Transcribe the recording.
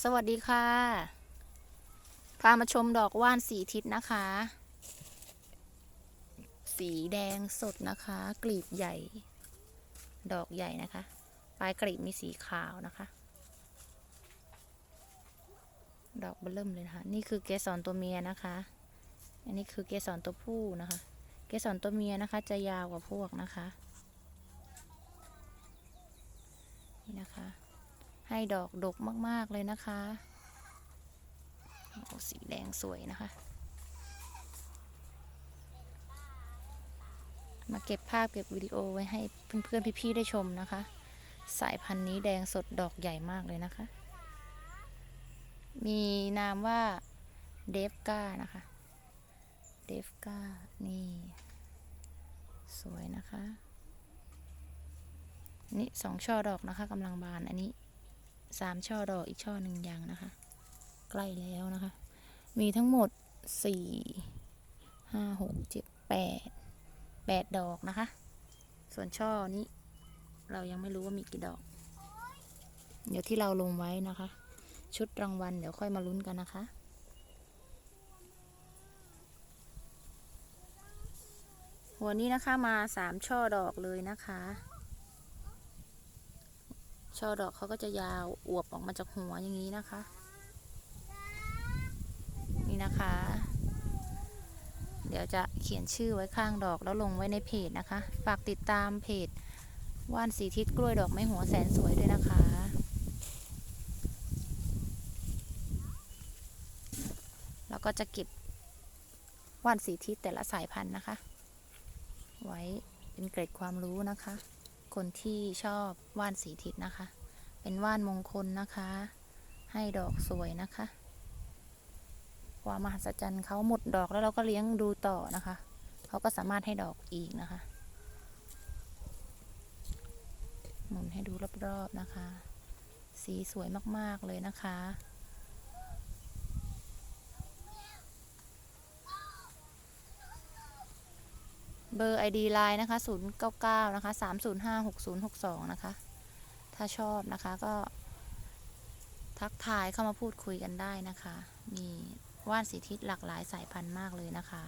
สวัสดีค่ะ พามาชมดอกว่านสีทิศนะคะ สีแดงสดนะคะ กลีบใหญ่ ดอกใหญ่นะคะ ปลายกลีบมีสีขาวนะคะ ดอกเบลเริ่มเลยนะคะ นี่คือเกสรตัวเมียนะคะ อันนี้คือเกสรตัวผู้นะคะ เกสรตัวเมียนะคะ จะยาวกว่าพวกนะคะ นี่นะคะ ให้ดอกดกมาก ๆ เลยนะคะสีแดงสวยนะคะ มาเก็บภาพเก็บวิดีโอไว้ให้เพื่อนๆพี่ๆได้ชมนะคะ สายพันธุ์นี้แดงสดดอกใหญ่มากเลยนะคะ มีนามว่าเดฟก้านะคะ เดฟก้านี่ สวยนะคะ นี่สองช่อดอกนะคะกำลังบานอันนี้ สามช่อดอกอีกช่อหนึ่งยังนะคะ ใกล้แล้วนะคะ มีทั้งหมดสี่ห้าหกเจ็ดแปดแปดดอกนะคะ ส่วนช่อนี้ เรายังไม่รู้ว่ามีกี่ดอก เดี๋ยวที่เราลงไว้นะคะ ชุดรางวัลเดี๋ยวค่อยมาลุ้นกันนะคะหัวนี้นะคะมาสามช่อดอกเลยนะคะ ช่อดอกเขาก็จะยาวอวบออกมาจากหัวอย่างนี้นะคะ นี่นะคะ เดี๋ยวจะเขียนชื่อไว้ข้างดอกแล้วลงไว้ในเพจนะคะ ฝากติดตามเพจว่านสีทิศกล้วยดอกไม้หัวแสนสวยด้วยนะคะ แล้วก็จะเก็บว่านสีทิศแต่ละสายพันธุ์นะคะ ไว้เป็นเกร็ดความรู้นะคะ คนที่ชอบว่านสีทิศนะคะ เป็นว่านมงคลนะคะ ให้ดอกสวยนะคะ ความมหัศจรรย์เขาหมดดอกแล้วเราก็เลี้ยงดูต่อนะคะ เขาก็สามารถให้ดอกอีกนะคะ หมุนให้ดูรอบๆนะคะ สีสวยมากๆเลยนะคะ เบอร์ ID ไลน์นะคะ 099 นะคะ 305 6062 นะคะ ถ้าชอบนะคะก็ ทักทายเข้ามาพูดคุยกันได้นะคะ มีว่านสีทิศหลากหลายสายพันธุ์มากเลยนะคะ